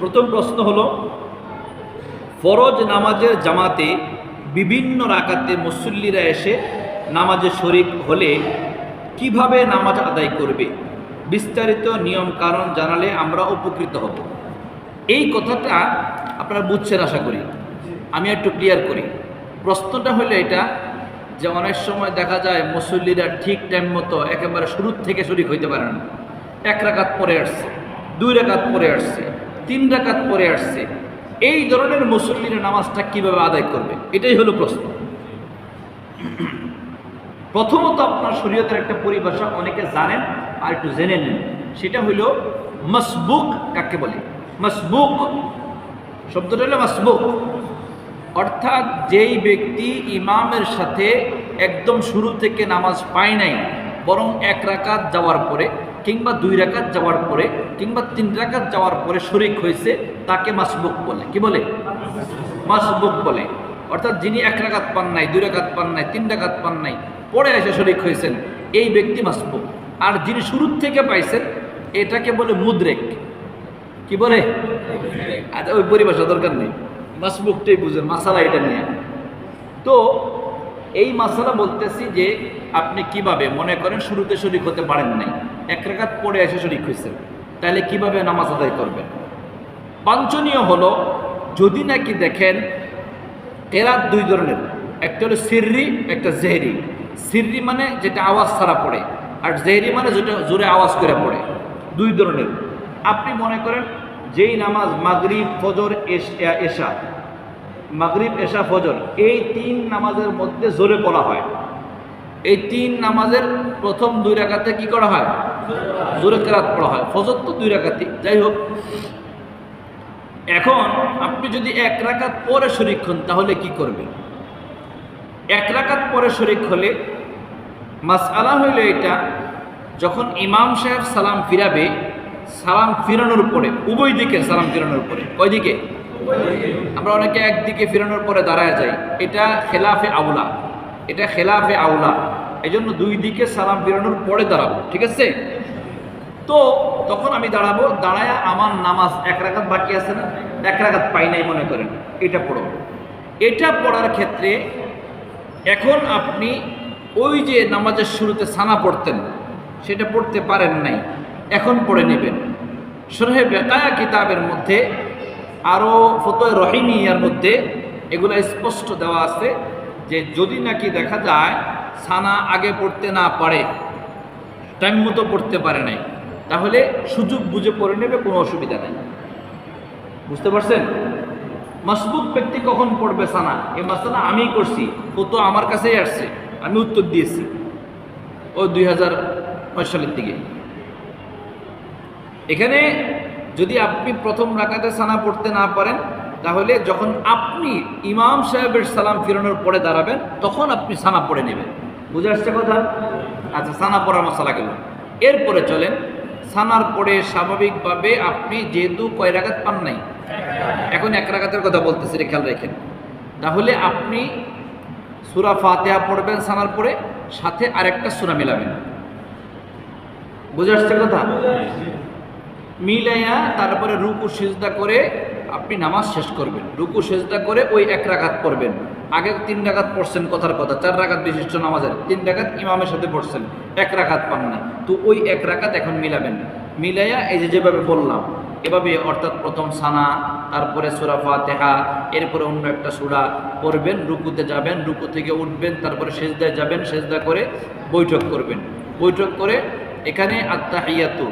প্রথম প্রশ্ন হলো, ফরজ নামাজের জামাতে বিভিন্ন রাকাতে মুসল্লিরা এসে নামাজে শরিক হলে কীভাবে নামাজ আদায় করবে? বিস্তারিত নিয়ম কারণ জানালে আমরা উপকৃত হব। এই কথাটা আপনারা বুঝছেন আশা করি। আমি একটু ক্লিয়ার করি। প্রশ্নটা হলো এটা যে অনেক সময় দেখা যায় মুসল্লিরা ঠিক টাইম মতো একেবারে শুরুর থেকে শরিক হইতে পারে না। এক রাকাত পরে আসছে, দুই রাকাত পরে আসছে। তিন ডাকাত পরে আসছে। এই ধরনের মুসল্লিরা নামাজটা কীভাবে আদায় করবে? এটাই হলো প্রশ্ন। প্রথমত আপনার শরীয়তের একটা পরিভাষা, অনেকে জানেন আর একটু জেনে নেন। সেটা হইল মসবুক কাকে বলে? মসবুক, শব্দটা হলো মসবুক। অর্থাৎ যেই ব্যক্তি ইমামের সাথে একদম শুরু থেকে নামাজ পায় নাই, বরং এক রাকাত যাওয়ার পরে কিংবা দুই রাকাত যাওয়ার পরে কিংবা তিন রাকাত যাওয়ার পরে শরিক হয়েছে, তাকে মাসবুক বলে। কি বলে? মাসবুক বলে। অর্থাৎ যিনি এক রাকাত পান নাই, দুই রাকাত পান নাই, তিন রাকাত পান নাই, পরে এসে শরিক হয়েছেন, এই ব্যক্তি মাসবুক। আর যিনি শুরুর থেকে পাইছেন, এটাকে বলে মুদ্রেক। কি বলে? আচ্ছা ওই পরিভাষা দরকার নেই। মাসবুকটাই বুঝেন, মাসালা এটা নিয়ে। তো এই মাসালা বলতেছি যে আপনি কীভাবে, মনে করেন শুরুতে শরিক হতে পারেন নাই, এক রেখাত পড়ে এসে শরিক হয়েছেন তাহলে কীভাবে নামাজ আদায় করবেন? বাঞ্ছনীয় হলো, যদি নাকি দেখেন কেরাত দুই ধরনের, একটা হলো সিররি, একটা জেহরি। সিররি মানে যেটা আওয়াজ ছাড়া পড়ে, আর জেহরি মানে যেটা জোরে আওয়াজ করে পড়ে, দুই ধরনের। আপনি মনে করেন যেই নামাজ মাগরিব, ফজর এশ- মাগরিব, এশা, ফজর, এই তিন নামাজের মধ্যে জোরে পড়া হয়। এই তিন নামাজের প্রথম দুই রাকাতে কি করা হয়? জোরে কেরাত পড়া হয়। ফজর তো দুই রাকাতি যাই হোক। এখন আপনি যদি এক রাকাত পরে শরিক হন, তাহলে কি করবেন? এক রাকাত পরে শরিক হলে মাসআলা হইল এটা, যখন ইমাম সাহেব সালাম ফিরাবে, সালাম ফিরানোর পরে, উভয় দিকে সালাম ফিরানোর পরে, কয় দিকে? আমরা অনেকে একদিকে ফিরানোর পরে দাঁড়ায় যাই। এটা খেলাফে আউলা। এটা খেলাফে আউলা। এই জন্য দুই দিকে সালাম ফেরানোর পরে দাঁড়াবো, ঠিক আছে? তো তখন আমি দাঁড়াবো, দাঁড়ায় আমার নামাজ এক রাকাত বাকি আছে না? এক রাকাত পাই নাই মনে করেন। এটা পড়ো। এটা পড়ার ক্ষেত্রে এখন আপনি ওই যে নামাজের শুরুতে সানা পড়তেন, সেটা পড়তে পারেন নাই। এখন পড়ে নেবেন। সরহে বেকায়া কিতাবের মধ্যে আরও ফতোয় রহিমিয়ার মধ্যে এগুলো স্পষ্ট দেওয়া আছে যে যদি নাকি দেখা যায় সানা আগে পড়তে না পারে, টাইম মতো পড়তে পারে নাই, তাহলে সুযোগ বুঝে পড়ে নেবে, কোনো অসুবিধা নেই। বুঝতে পারছেন? মাসবুক ব্যক্তি কখন পড়বে সানা? এই মাসালা আমি করছি ও তো আমার কাছেই আসছে, আমি উত্তর দিয়েছি। ও দুই হাজার নয় সালের দিকে। এখানে যদি আপনি প্রথম রাকাতে সানা পড়তে না পারেন, তাহলে যখন আপনি ইমাম সাহেবের সালাম ফিরানোর পরে দাঁড়াবেন, তখন আপনি সানা পড়ে নেবেন। বুঝে আসছে কথা? আচ্ছা সানা পড়ার মশলা গেল। এরপরে চলেন, সানার পরে স্বাভাবিকভাবে আপনি যেহেতু কয় রাগাত পান নাই, এখন এক রাগাতের কথা বলতেছি খেয়াল রেখেন। তাহলে আপনি সুরা ফাতেহা পড়বেন সানার পরে, সাথে আরেকটা সুরা মিলাবেন। বুঝে আসছে কথা? মিলাইয়া তারপরে রুকু, সেজদা করে আপনি নামাজ শেষ করবেন। রুকু, সেজদা করে ওই এক রাকাত পড়বেন। আগে তিন রাকাত পড়ছেন কথার কথা। চার রাকাত বিশিষ্ট নামাজের। তিন রাকাত ইমামের সাথে পড়ছেন। এক রাকাত পান না। তো ওই এক রাকাত এখন মিলাবেন। মিলাইয়া এই যে যেভাবে বললাম, এভাবে অর্থাৎ প্রথম সানা, তারপরে সুরা ফাতেহা, এরপরে অন্য একটা সুরা পড়বেন, রুকুতে যাবেন, রুকু থেকে উঠবেন, তারপরে সেজদায় যাবেন, সেজদা করে বৈঠক করবেন। বৈঠক করে এখানে আত্মা আত্মাহিয়াতু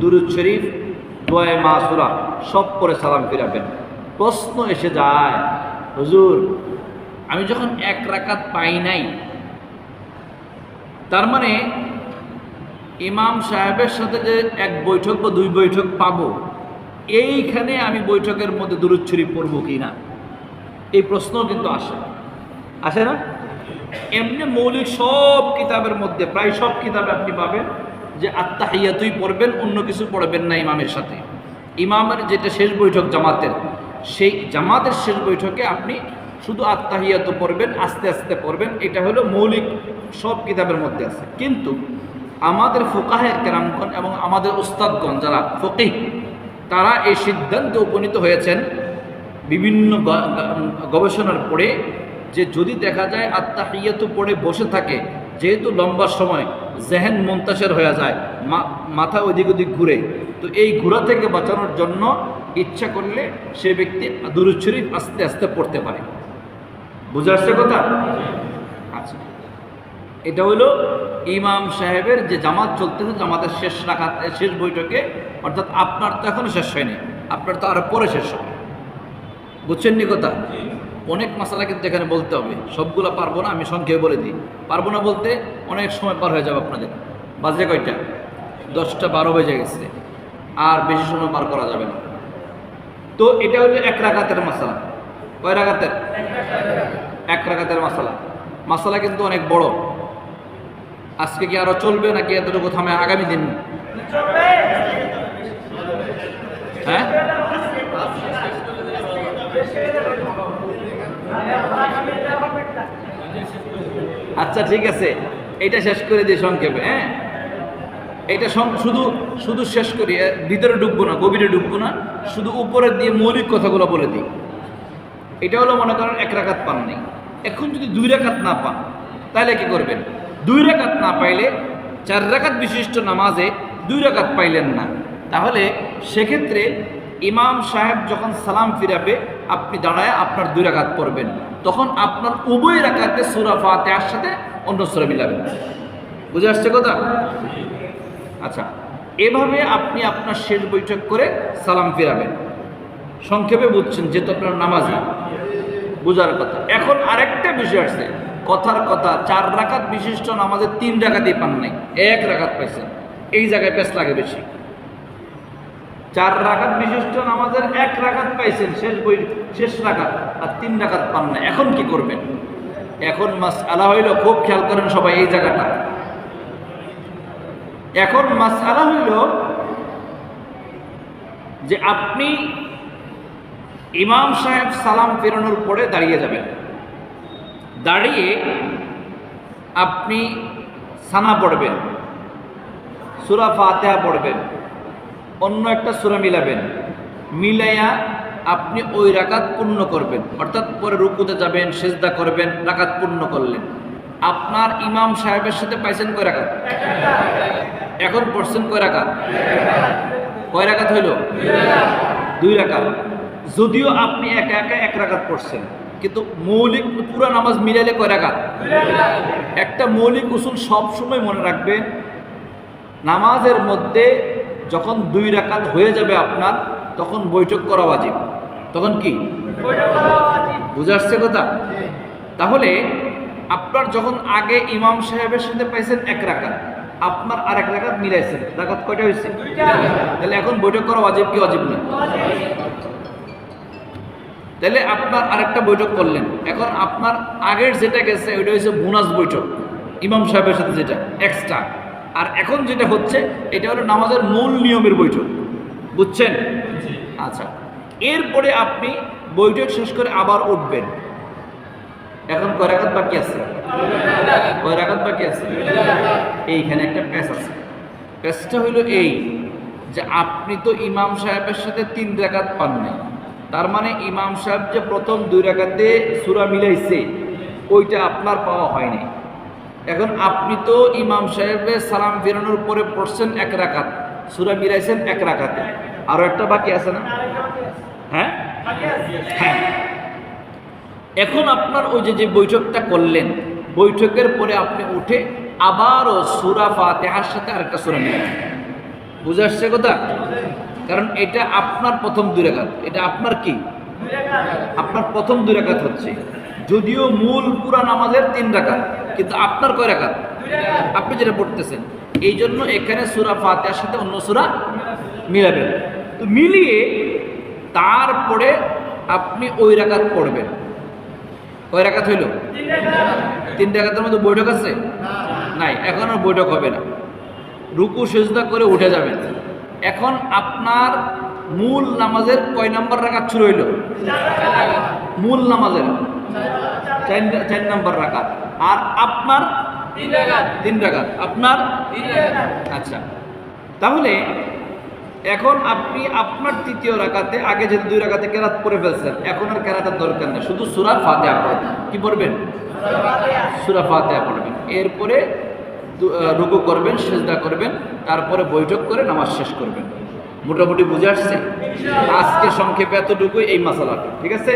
দুরুদ শরীফ দোয়ায় মাসুরা, সব করে সালাম ফিরাবেন। প্রশ্ন এসে যায়, হুজুর, আমি যখন এক রাকাত পাই নাই, তার মানে ইমাম সাহেবের সাথে যে এক বৈঠক বা দুই বৈঠক পাবো, এইখানে আমি বৈঠকের মধ্যে দুরুদ শরীফ পড়ব কি না? এই প্রশ্ন কিন্তু আসে। আসে না? এমনি মৌলিক সব কিতাবের মধ্যে, প্রায় সব কিতাবে আপনি পাবেন। যে আত্মাহিয়াতুই পড়বেন, অন্য কিছু পড়বেন না ইমামের সাথে। ইমামের যেটা শেষ বৈঠক জামাতের, সেই জামাতের শেষ বৈঠকে আপনি শুধু আত্মাহিয়াত পড়বেন, আস্তে আস্তে পড়বেন, এটা হলো মৌলিক সব কিতাবের মধ্যে আছে। কিন্তু আমাদের ফোকাহের কেরামগণ এবং আমাদের উস্তাদগণ যারা ফকিহ, তারা এই সিদ্ধান্তে উপনীত হয়েছেন বিভিন্ন গবেষণার পরে যে যদি দেখা যায় আত্মাহিয়াতু পড়ে বসে থাকে, যেহেতু লম্বা সময় জেহেন মন্তাসের হয়ে যায় মা- মাথা ওদিক ওদিক ঘুরে। তো এই ঘোরা থেকে বাঁচানোর জন্য ইচ্ছা করলে সে ব্যক্তি দুরুদ শরীফ আস্তে আস্তে পড়তে পারে। বুঝে আসছে কথা? আচ্ছা। এটা হলো ইমাম সাহেবের যে জামাত চলতেছে জামাতের শেষ রাখা শেষ বৈঠকে। অর্থাৎ আপনার তো এখনও শেষ হয়নি আপনার তো আরও পরে শেষ হবে। বুঝছেন নি কথা? অনেক মশলা কিন্তু এখানে বলতে হবে। সবগুলো পারব না আমি সংক্ষেপে বলে দিই। পারব না বলতে অনেক সময় পার হয়ে যাবে আপনাদের। বাজে কয়টা? দশটা বারো বেজে গেছে। আর বেশি সময় পার করা যাবে না। তো এটা হলো এক রাকাতের মশলা কয় রাকাতের? এক রাকাতের মশলা মশলা কিন্তু অনেক বড়। আজকে কি আরও চলবে নাকি এতটুকু থামে? আগামী দিন। হ্যাঁ? আচ্ছা ঠিক আছে। এটা শেষ করে দিই সংক্ষেপে হ্যাঁ? এটা শুধু শুধু শেষ করি ভিতরে ডুববো না, গভীরে ডুববো না, শুধু উপরে দিয়ে মৌলিক কথাগুলো বলে দিই। এটা হলো মনে করেন এক রাকাত পান নেই। এখন যদি দুই রাকাত না পান, তাহলে কি করবেন? দুই রাকাত না পাইলে চার রাকাত বিশিষ্ট নামাজে দুই রাকাত পাইলেন না। তাহলে সেক্ষেত্রে ইমাম সাহেব যখন সালাম ফিরাবে, আপনি দাঁড়ায় আপনার দুই রাকাত পড়বেন। তখন আপনার উভয় রাকাতে সুরা ফাতেহার সাথে অন্য সুরা মিলাবেন। বুঝে আসছে কথা? আচ্ছা এভাবে আপনি আপনার শেষ বৈঠক করে সালাম ফিরাবেন। সংক্ষেপে বুঝছেন, যেহেতু আপনার নামাজি, বোঝার কথা। এখন আরেকটা বিষয় আছে কথার কথা, চার রাকাত বিশিষ্ট নামাজের তিন রাকাতই পান নাই, এক রাকাত পাইছেন। এই জায়গায় পেস লাগে বেশি। চার রাকাত বিশিষ্ট নামাজের এক রাকাত পাইছেন, শেষ বই শেষ রাকাত আর তিন রাকাত পান না। এখন কি করবেন? এখন মাস আলা হইল, খুব খেয়াল করেন সবাই এই জায়গাটা। এখন মাস আলা হইল যে আপনি ইমাম সাহেব সালাম ফেরানোর পরে দাঁড়িয়ে যাবেন। দাঁড়িয়ে আপনি সানা পড়বেন, সুরা ফাতেহা পড়বেন। অন্য একটা সুরা মিলাবেন। মিলাইয়া আপনি ওই রাকাত পূর্ণ করবেন। অর্থাৎ পরে রুকুতে যাবেন, সেজদা করবেন, রাকাত পূর্ণ করলেন। আপনার ইমাম সাহেবের সাথে পাইছেন কয় রাকাত? এখন পড়ছেন কয় রাকাত? কয় রাকাত হইল? দুই রাকাত। যদিও আপনি একা একা এক রাকাত পড়ছেন, কিন্তু মৌলিক পুরা নামাজ মিলাইলে কয় রাকাত? একটা মৌলিক উসুল সবসময় মনে রাখবেন, নামাজের মধ্যে যখন দুই রাকাত হয়ে যাবে আপনার তখন বৈঠক করা বাজিব তখন কি? বুঝে আসছে কথা? তাহলে আপনার যখন আগে ইমাম সাহেবের সাথে পাইছেন এক রাকাত আপনার আর এক রাকাত মিলাইছেন। রাকাত কয়টা হয়েছে তাহলে এখন বৈঠক করা অজীব কি অজীব না? তাহলে আপনার আরেকটা বৈঠক করলেন। এখন আপনার আগের যেটা গেছে ওইটা হচ্ছে বোনাস বৈঠক ইমাম সাহেবের সাথে যেটা এক্সট্রা আর এখন যেটা হচ্ছে এটা হলো নামাজের মূল নিয়মের বৈঠক। বুঝছেন? আচ্ছা এরপরে আপনি বৈঠক শেষ করে আবার উঠবেন। এখন কয় বাকি আছে? কয় বাকি আছে? এইখানে একটা প্যাচ আছে। প্যাচটা হইল এই যে আপনি তো ইমাম সাহেবের সাথে তিন রাকাত পান নাই। তার মানে ইমাম সাহেব যে প্রথম দুই রাকাতে সুরা মিলাইছে ওইটা আপনার পাওয়া হয়নি এখন আপনি তো ইমাম সাহেবের সালাম ফেরানোর পরে পড়ছেন এক রাকাত। সুরা মিলাইছেন এক রাকাতে। আরও একটা বাকি আছে না? হ্যাঁ? হ্যাঁ। এখন আপনার ওই যে যে বৈঠকটা করলেন, বৈঠকের পরে আপনি উঠে আবারও সুরা ফাতেহার সাথে আরেকটা সুরা মিলাবেন বুঝে আসছে কথা? কারণ এটা আপনার প্রথম দুই রেখাত এটা আপনার কি? আপনার প্রথম দুই রেখাত হচ্ছে। যদিও মূল পুরা নামাজের তিন রাকাত, কিন্তু আপনার কয় রাকাত? আপনি যেটা পড়তেছেন এই জন্য এখানে সুরা ফাতেহার সাথে অন্য সুরা মিলাবেন। তো মিলিয়ে তারপরে আপনি ওই রাকাত পড়বেন। কয় রাকাত হইল? তিন রাকাতের মধ্যে বৈঠক আছে? নাই, এখন আর বৈঠক হবে না। রুকু, সেজদা করে উঠে যাবেন। এখন আপনার মূল নামাজের কয় নাম্বার রাকাত শুরু হইল? মূল নামাজের চার নাম্বার রাকাত। আর আপনার তিন রাকাত। আপনার আচ্ছা। তাহলে এখন আপনি আপনার তৃতীয় রাকাতে আগে যে দুই রাকাতে কেরাত পড়ে ফেলছেন এখন আর কেরাতের দরকার নেই। শুধু সুরা ফাতেহা পড়বেন। কি পড়বেন? সুরা ফাতেহা পড়বেন। এরপরে রুকু করবেন সেজদা করবেন তারপরে বৈঠক করে নামাজ শেষ করবেন। মোটামুটি বুঝে আসছে? আজকে সংক্ষেপে এতটুকুই এই মশালাটা ঠিক আছে?